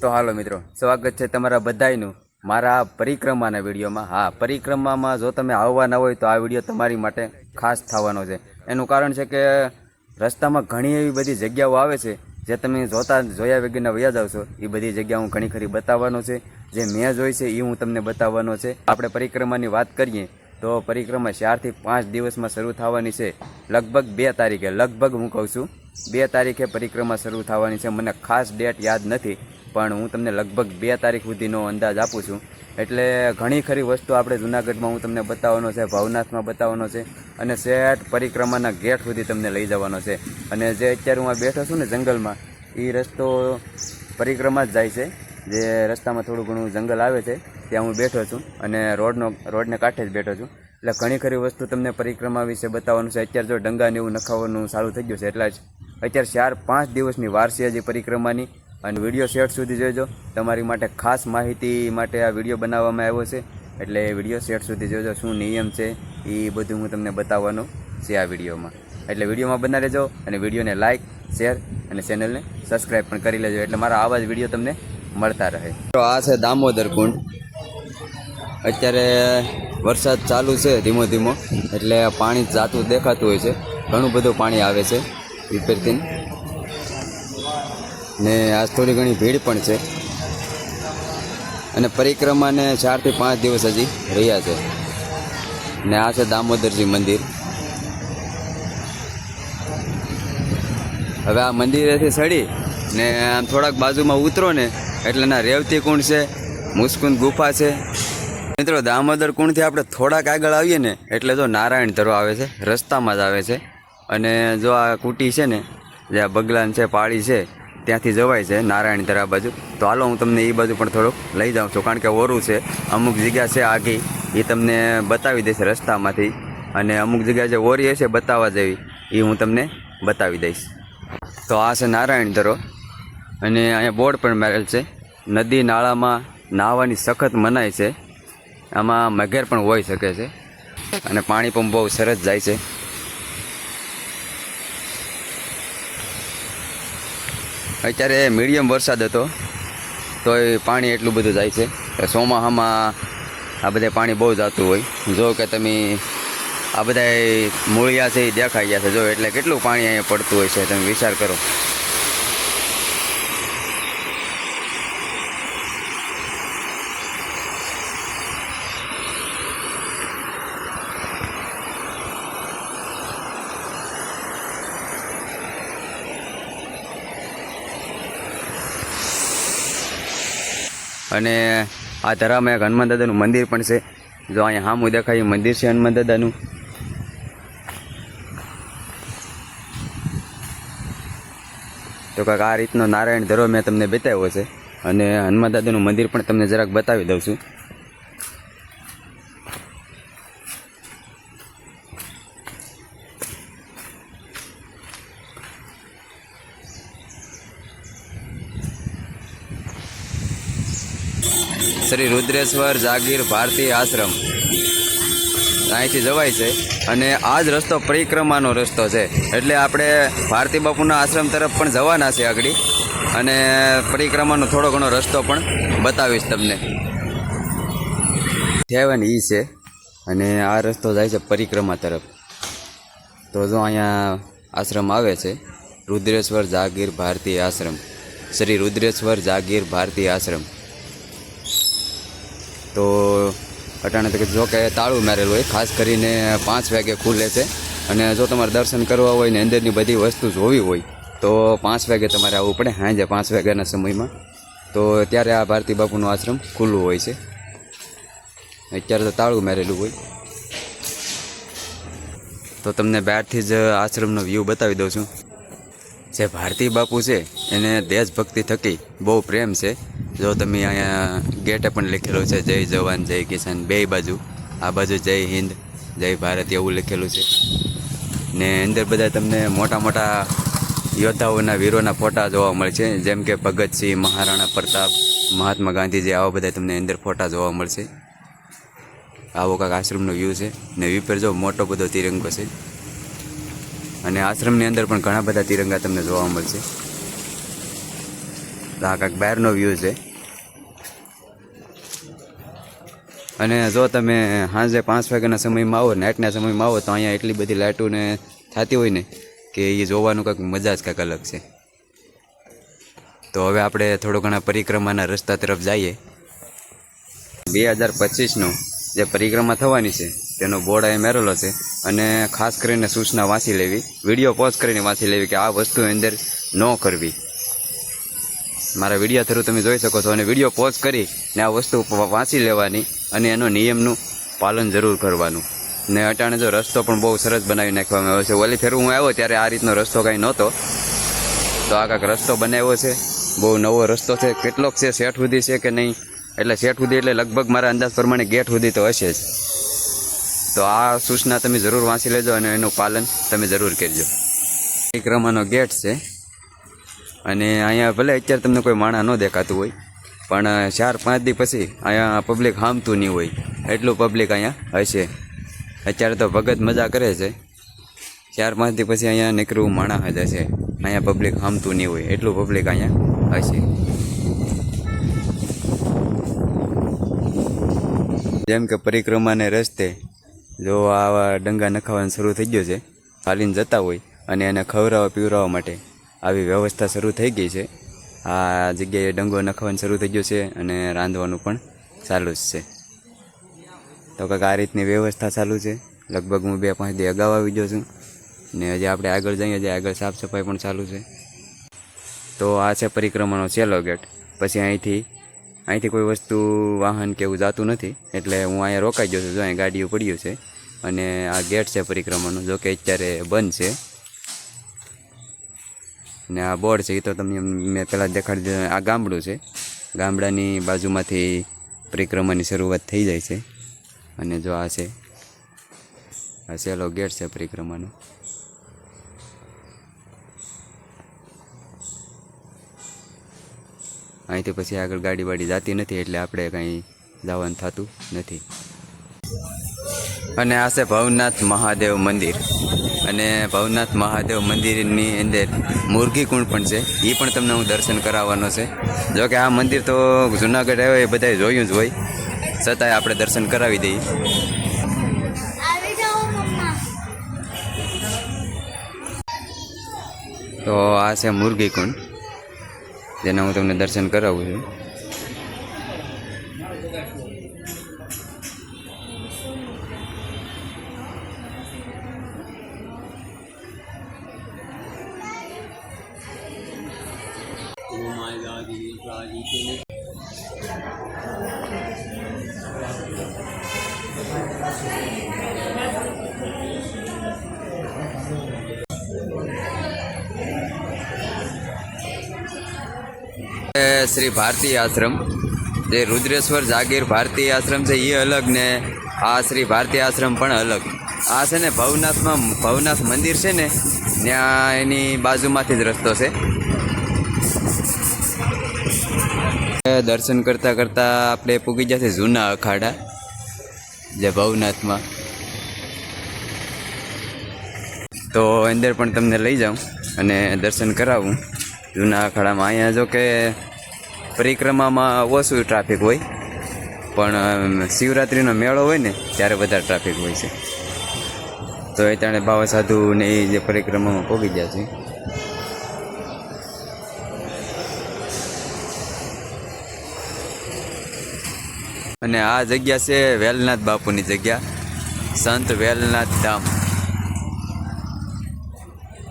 તો હાલો મિત્રો, સ્વાગત છે તમારા બધાયનું મારા આ પરિક્રમાના વિડીયોમાં. હા, પરિક્રમામાં જો તમે આવવાના હોય તો આ વીડિયો તમારી માટે ખાસ થવાનો છે. એનું કારણ છે કે રસ્તામાં ઘણી એવી બધી જગ્યાઓ આવે છે, જે તમે જોતા, જોયા વગરના વયા જાવ છો. એ બધી જગ્યા હું ઘણી ખરી બતાવવાનો છે. જે મેં જોઈ છે એ હું તમને બતાવવાનો છે. આપણે પરિક્રમાની વાત કરીએ તો પરિક્રમા ચારથી પાંચ દિવસમાં શરૂ થવાની છે. લગભગ બે તારીખે, લગભગ હું કહું છું, બે તારીખે પરિક્રમા શરૂ થવાની છે. મને ખાસ ડેટ યાદ નથી. પણ હું તમને લગભગ બે તારીખ સુધીનો અંદાજ આપું છું. એટલે ઘણી ખરી વસ્તુ આપણે જુનાગઢમાં હું તમને બતાવવાનો છે, ભાવનાથમાં બતાવવાનો છે અને સેટ પરિક્રમાના ગેટ સુધી તમને લઈ જવાનો છે. અને જે અત્યારે હું આ બેઠો છું ને જંગલમાં એ રસ્તો પરિક્રમા જ જાય છે. જે રસ્તામાં થોડું ઘણું જંગલ આવે છે, ત્યાં હું બેઠો છું અને રોડનો, રોડને કાંઠે જ બેઠો છું. એટલે ઘણી ખરી વસ્તુ તમને પરિક્રમા વિશે બતાવવાનું છે. અત્યારે જો ડંગાને એવું નખાવાનું સારું થઈ ગયું છે, એટલે જ. અત્યારે ચાર પાંચ દિવસની વાર છે હજી પરિક્રમાની. અને વીડિયો શેટ સુધી જોજો. તમારી માટે ખાસ માહિતી માટે આ વીડિયો બનાવવામાં આવ્યો છે. એટલે વીડિયો શેટ સુધી જોજો, શું નિયમ છે એ બધું હું તમને બતાવવાનું છે આ વિડીયોમાં. એટલે વિડીયોમાં બના રહેજો અને વિડીયોને લાઇક શેર અને ચેનલને સબસ્ક્રાઈબ પણ કરી લેજો. એટલે મારા આવા જ વીડિયો તમને મળતા રહે. તો આ છે દામોદર કુંડ. અત્યારે વરસાદ ચાલુ છે ધીમો ધીમો. એટલે પાણી જાતું દેખાતું હોય છે. ઘણું બધું પાણી આવે છે. વિપરીત ને આજ થોડી ઘણી ભીડ પણ છે. અને પરિક્રમાને ચારથી પાંચ દિવસ હજી રહ્યા છે. ને આ છે દામોદરજી મંદિર. હવે આ મંદિરેથી સડી ને આમ થોડાક બાજુમાં ઉતરો ને એટલે ના રેવતી કુંડ છે, મુસ્કુંદ ગુફા છે. મિત્રો, દામોદર કુંડથી આપણે થોડાક આગળ આવીએ ને એટલે જો નારાયણ ધરો આવે છે, રસ્તામાં જ આવે છે. અને જો આ કુટી છે ને, જે આ બગલાન છે, પાળી છે ત્યાંથી જવાય છે, નારાયણ ધરા બાજુ. તો હાલો હું તમને એ બાજુ પણ થોડુંક લઈ જાઉં છું, કારણ કે ઓરું છે, અમુક જગ્યા છે આગી એ તમને બતાવી દેશે રસ્તામાંથી. અને અમુક જગ્યા જે ઓરી હશે બતાવવા જેવી એ હું તમને બતાવી દઈશ. તો આ છે નારાયણ ધરો. અને અહીંયા બોર્ડ પણ મારેલ છે. નદી નાળામાં નાહવાની સખત મનાય છે. આમાં મગેર પણ હોઈ શકે છે. અને પાણી પણ બહુ સરસ જાય છે. અત્યારે મીડિયમ વરસાદ હતો તો એ પાણી એટલું બધું જાય છે. ચોમાસામાં આ બધે પાણી બહુ જતું હોય. જો કે તમે આ બધા મૂળિયા છે એ દેખાઈ ગયા છે. જો એટલે કેટલું પાણી અહીંયા પડતું હોય છે, તમે વિચાર કરો. અને આ ધરામાં એક હનુમાન દાદાનું મંદિર પણ છે. જો અહીંયા સામું દેખાય મંદિર છે હનુમાન દાદાનું. તો કાંક આ રીતનો નારાયણ ધરો મેં તમને બતાવ્યો છે. અને હનુમાન દાદાનું મંદિર પણ તમને જરાક બતાવી દઉં છું. શ્રી રુદ્રેશ્વર જાગીર ભારતી આશ્રમ. અહીંથી જવાય છે અને આ જ રસ્તો પરિક્રમાનો રસ્તો છે. એટલે આપણે ભારતી બાપુના આશ્રમ તરફ પણ જવાના છે આગળ. અને પરિક્રમાનો થોડો ઘણો રસ્તો પણ બતાવીશ તમને. કહેવાની એ છે અને આ રસ્તો જાય છે પરિક્રમા તરફ. તો જો અહીંયા આશ્રમ આવે છે, રુદ્રેશ્વર જાગીર ભારતી આશ્રમ. શ્રી રુદ્રેશ્વર જાગીર ભારતી આશ્રમ. તો અટાણે તો જો કે તાળું મારેલું હોય, ખાસ કરીને પાંચ વાગે ખુલે છે. અને જો તમારે દર્શન કરવા હોય ને અંદરની બધી વસ્તુ જોવી હોય, તો પાંચ વાગે તમારે આવવું પડે, સાંજે પાંચ વાગ્યાના સમયમાં. તો ત્યારે આ ભારતી બાપુનું આશ્રમ ખુલ્લું હોય છે. અત્યારે તો તાળું મારેલું હોય. તો તમને બહારથી જ આશ્રમનો વ્યૂ બતાવી દઉં છું. જે ભારતી બાપુ છે, એને દેશભક્તિ થકી બહુ પ્રેમ છે. જો તમે અહીંયા ગેટે પણ લખેલું છે, જય જવાન, જય કિસાન, બે બાજુ. આ બાજુ જય હિન્દ, જય ભારત એવું લખેલું છે. ને અંદર બધા તમને મોટા મોટા યોદ્ધાઓના, વીરોના ફોટા જોવા મળે છે. જેમ કે ભગતસિંહ મહારાણા પ્રતાપ, મહાત્મા ગાંધીજી, આવા બધા તમને અંદર ફોટા જોવા મળશે. આવો કાંક આશ્રમનો વ્યૂ છે. ને વિપર જો મોટો બધો તિરંગો છે. અને આશ્રમની અંદર પણ ઘણા બધા તિરંગા તમને જોવા મળશે. આ કાંઈક બહારનો વ્યૂ છે. અને જો તમે સાંજે પાંચ વાગ્યાના સમયમાં આવો નાઇટના સમયમાં આવો, તો અહીંયા એટલી બધી લાઇટોને થતી હોય ને કે એ જોવાનું કંઈક મજા જ કંઈક અલગ છે. તો હવે આપણે થોડો ઘણા પરિક્રમાના રસ્તા તરફ જઈએ. બે હજાર પચીસનો જે પરિક્રમા થવાની છે તેનો બોર્ડ અહીં મેરેલો છે અને ખાસ કરીને સૂચના વાંચી લેવી. વીડિયો પોઝ કરીને વાંચી લેવી કે આ વસ્તુ અંદર ન કરવી. મારા વીડિયો થ્રુ તમે જોઈ શકો છો અને વીડિયો પોઝ કરી ને આ વસ્તુ વાંચી લેવાની અને એનો નિયમનું પાલન જરૂર કરવાનું. ને અટાણે જો રસ્તો પણ બહુ સરસ બનાવી નાખવામાં આવ્યો છે. ઓલી ફેર હું આવ્યો ત્યારે આ રીતનો રસ્તો કાંઈ નહોતો. તો આ કાંઈક રસ્તો બનાવ્યો છે. બહુ નવો રસ્તો છે. કેટલોક છે, શેઠ સુધી છે કે નહીં? એટલે શેઠ સુધી એટલે લગભગ મારા અંદાજ પ્રમાણે ગેટ સુધી તો હશે જ. તો આ સૂચના તમે જરૂર વાંચી લેજો અને એનું પાલન તમે જરૂર કરજો. પરિક્રમાનો ગેટ છે. અને અહીંયા ભલે અત્યારે તમને કોઈ માણા ન દેખાતું હોય, પણ ચાર, પાંચ દી પછી અહીંયા પબ્લિક હામતું નહીં હોય. એટલું પબ્લિક અહીંયા હશે અત્યારે તો ભગત મજા કરે છે. ચાર, પાંચ દી પછી અહીંયા નીકળવું માણા જ હશે અહીંયા પબ્લિક હામતું નહીં હોય, એટલું પબ્લિક અહીંયા હશે જેમ કે પરિક્રમાને રસ્તે જો આવા ડંગા નખાવાનું શરૂ થઈ ગયો છે ચાલીને જતા હોય અને એને ખવડાવવા પીવડાવવા માટે આવી વ્યવસ્થા શરૂ થઈ ગઈ છે. આ જગ્યાએ ડંગો નખાવાનું શરૂ થઈ ગયો છે અને રાંધવાનું પણ ચાલુ જ છે. તો કંઈક આ રીતની વ્યવસ્થા ચાલુ છે. લગભગ હું બે પાંચ દી અગાઉ આવી ગયો છું ને હજી આપણે આગળ જઈએ હજી આગળ સાફ સફાઈ પણ ચાલુ છે. તો આ છે પરિક્રમાનો છેલ્લો ગેટ. પછી અહીંથી અહીંથી કોઈ વસ્તુ વાહન કે એવું જાતું નથી, એટલે હું અહીંયા રોકાઈ ગયો છું, જો અહીં ગાડીઓ પડ્યું છે. અને આ ગેટ છે પરિક્રમાનો, જો કે અત્યારે બંધ છે. ને આ બોર્ડ છે, એ તો તમને મેં પહેલાં દેખાડી આ ગામડું છે. ગામડાની બાજુમાંથી પરિક્રમાની શરૂઆત થઈ જાય છે. અને જો આ છે, આ સહેલો ગેટ છે પરિક્રમાનો. અહીંથી પછી આગળ ગાડી વાડી જતી નથી, એટલે આપણે કંઈ જવાનું થતું નથી. અને આ છે ભવનાથ મહાદેવ મંદિર. અને ભવનાથ મહાદેવ મંદિરની અંદર મુરગી કુંડ પણ છે. એ પણ તમને હું દર્શન કરાવવાનો છે. જો કે આ મંદિર તો જુનાગઢ આવ્યો એ બધાએ જોયું જ હોય. છતાંય આપણે દર્શન કરાવી દઈએ. તો આ છે મુરગી કુંડ. જેના હું તમને દર્શન કરાવું છું. શ્રી ભારતી આશ્રમ. જે રુદ્રેશ્વર જાગીર ભારતી આશ્રમ છે એ અલગ ને આ શ્રી ભારતી આશ્રમ પણ અલગ. આ છે ને ભવનાથમાં, ભવનાથ મંદિર છે ને, ત્યાં એની બાજુમાંથી જ રસ્તો છે. દર્શન કરતાં કરતાં આપણે પૂગી જશે જૂના અખાડા. જે ભવનાથમાં. તો અંદર પણ તમને લઈ જાઉં અને દર્શન કરાવું. જૂના અખાડામાં અહીંયા જો કે પરિક્રમામાં ઓછું ટ્રાફિક હોય, પણ શિવરાત્રિનો મેળો હોય ને, ત્યારે વધારે ટ્રાફિક હોય છે. તો એ તાણે બાવા સાધુ ને એ જે પરિક્રમામાં પહોંચી ગયા છે. અને આ જગ્યા છે વેલનાથ બાપુની જગ્યા, સંત વેલનાથ ધામ.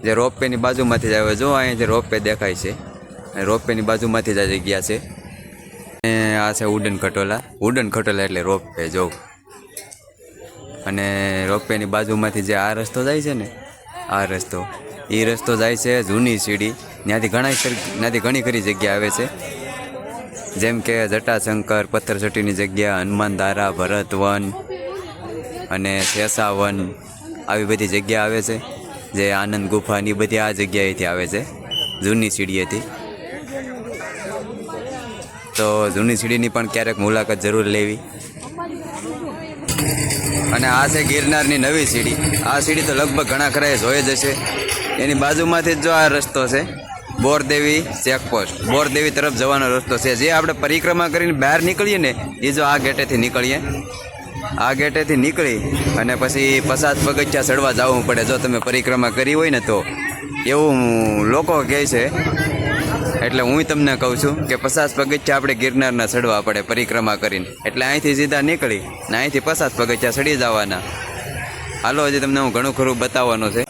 જે રોપવેની બાજુમાંથી જ આવે, જો અહીંયા જે રોપવે દેખાય છે રોપવેની બાજુમાંથી જ આ જગ્યા છે. અને આ છે ઉડન ખટોલા. ઉડન ખટોલા એટલે રોપવે, જો. અને રોપવેની બાજુમાંથી જે આ રસ્તો જાય છે ને, આ રસ્તો એ રસ્તો જાય છે જૂની સીડી. ત્યાંથી ઘણા ત્યાંથી ઘણી ખરી જગ્યા આવે છે. જેમ કે જટાશંકર પથ્થરચટીની જગ્યા, હનુમાન ધારા ભરતવન અને શેષાવન આવી બધી જગ્યા આવે છે. જે આનંદ ગુફા ની બધી આ જગ્યાએથી આવે છે. જૂની સીડીએથી. તો જૂની સીડીની પણ ક્યારેક મુલાકાત જરૂર લેવી. અને આ છે ગિરનારની નવી સીડી. આ સીડી તો લગભગ ઘણા ખરાએ જોઈ જ હશે. એની બાજુમાંથી જ જો આ રસ્તો છે. બોરદેવી ચેકપોસ્ટ. બોરદેવી તરફ જવાનો રસ્તો છે. જે આપણે પરિક્રમા કરીને બહાર નીકળીએ ને, એ જો આ ગેટેથી નીકળીએ. આ ગેટેથી નીકળી અને પછી પચાસ પગથિયા ચડવા જવું પડે. જો તમે પરિક્રમા કરી હોય ને તો. એવું લોકો કહે છે. એટલે હું તમને કહું છું કે પચાસ પગથિયા આપણે ગિરનારના ચડવા પડે પરિક્રમા કરીને. એટલે અહીંથી સીધા નીકળી ને અહીંથી પચાસ પગથિયા ચડી જવાના. હાલો, હજી તમને હું ઘણું ખરું બતાવવાનું છે.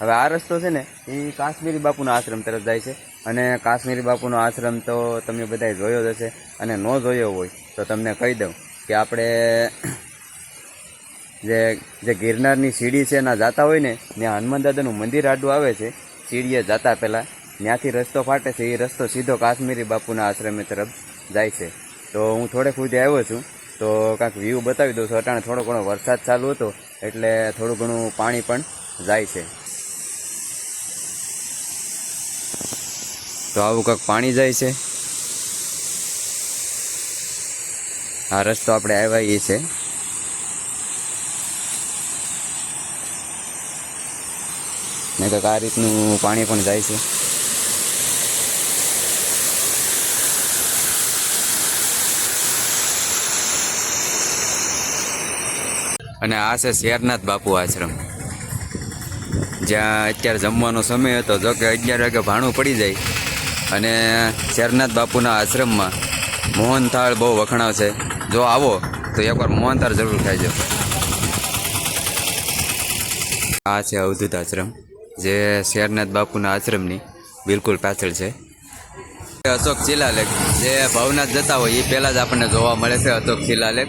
હવે આ રસ્તો છે ને, એ કાશ્મીરી બાપુના આશ્રમ તરફ જાય છે. અને કાશ્મીરી બાપુનો આશ્રમ તો તમે બધાએ જોયો જ હશે. અને ન જોયો હોય તો તમને કહી દઉં કે આપણે જે જે ગિરનારની સીડી છે, એના જાતા હોય ને, ત્યાં હનુમાન દાદાનું મંદિર આડું આવે છે. સીડીએ જતા પહેલાં ત્યાંથી રસ્તો ફાટે છે. એ રસ્તો સીધો કાશ્મીરી બાપુના આશ્રમે તરફ જાય છે. તો હું થોડેક સુધી આવ્યો છું. તો કાંઈક વ્યૂ બતાવી દઉં છું. અટાણે થોડો ઘણો વરસાદ ચાલુ હતો, એટલે થોડું ઘણું પાણી પણ જાય છે. તો આવું કંઈક પાણી જાય છે. આ રસ્તો આપણે આવ્યા એ છે. ને કંઈક આ રીતનું પાણી પણ જાય છે. અને આ છે શેરનાથ બાપુ આશ્રમ. જ્યાં અત્યારે જમવાનો સમય હતો. જો કે અગિયાર વાગે ભાણું પડી જાય. અને શેરનાથ બાપુના આશ્રમમાં મોહનથાળ બહુ વખણાવશે જો આવો, તો એકવાર મોહનથાળ જરૂર ખાઈજો. આ છે અવધૂત આશ્રમ, જે શેરનાથ બાપુના આશ્રમની બિલકુલ પાછળ છે. અશોક શિલાલેખ, જે ભવનાથ જતા હોય, એ પહેલાં જ આપણને જોવા મળે છે અશોક શિલાલેખ.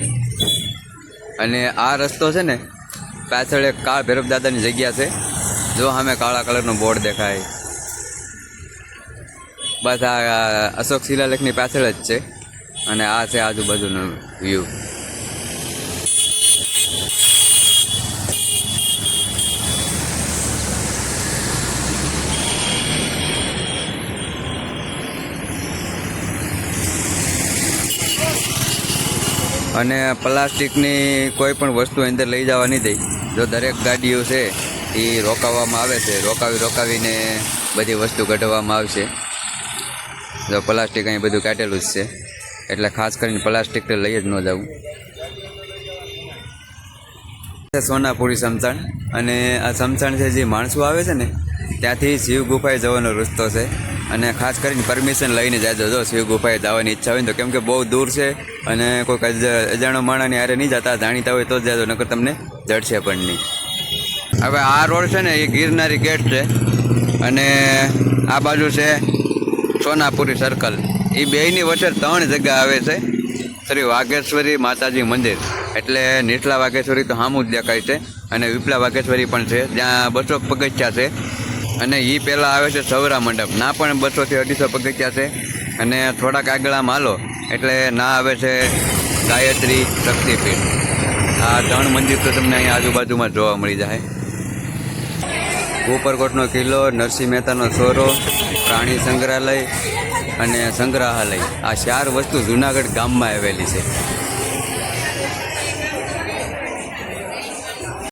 અને આ રસ્તો છે ને, પાછળ એક કાળ ભૈરવ દાદાની જગ્યા છે. જો સામે કાળા કલરનું બોર્ડ દેખાય. બસ આ અશોક શિલાલેખની પાછળ જ છે. અને આ છે આજુબાજુનો વ્યૂ અને પ્લાસ્ટિકની કોઈ પણ વસ્તુ અંદર લઈ જવા નહીં દે. જો દરેક ગાડીઓ છે, એ રોકાવવામાં આવે છે. રોકાવી રોકાવીને બધી વસ્તુ કઢવામાં આવશે. જો પ્લાસ્ટિક અહીં બધું કાઢેલું જ છે. એટલે ખાસ કરીને પ્લાસ્ટિક તો લઈ જ ન જવું સોનાપુરી સમસાણ અને આ સમસાણ છે જે માણસો આવે છે ને, ત્યાંથી શિવ ગુફાએ જવાનો રસ્તો છે. અને ખાસ કરીને પરમિશન લઈને જાજો. જો શિવ ગુફાએ જવાની ઈચ્છા હોય તો કેમ કે બહુ દૂર છે અને કોઈક અજ- અજાણો માણાની હારે નહીં જતા, જાણીતા હોય તો જ જાજો, નકર તમને જડશે પણ નહીં. હવે આ રોડ છે ને એ ગિરનારી ગેટ છે. અને આ બાજુ છે સોનાપુરી સર્કલ એ બેયની વચ્ચે ત્રણ જગ્યા આવે છે. શ્રી વાઘેશ્વરી માતાજી મંદિર. એટલે નીચલા વાઘેશ્વરી તો સામું જ દેખાય છે અને વિપલા વાઘેશ્વરી પણ છે. ત્યાં બસો પગથિયા છે. અને એ પહેલાં આવે છે સૌરા મંડપ. ના પણ બસોથી અઢીસો પગથિયા છે. અને થોડાક આગળ આમ હાલો. એટલે ના આવે છે ગાયત્રી શક્તિપીઠ. આ ત્રણ મંદિર તો તમને અહીંયા આજુબાજુમાં જોવા મળી જાય. ઉપરકોટનો કિલ્લો, નરસિંહ મહેતાનો સોરો પ્રાણી સંગ્રહાલય અને સંગ્રહાલય. આ ચાર વસ્તુ જુનાગઢ ગામમાં આવેલી છે.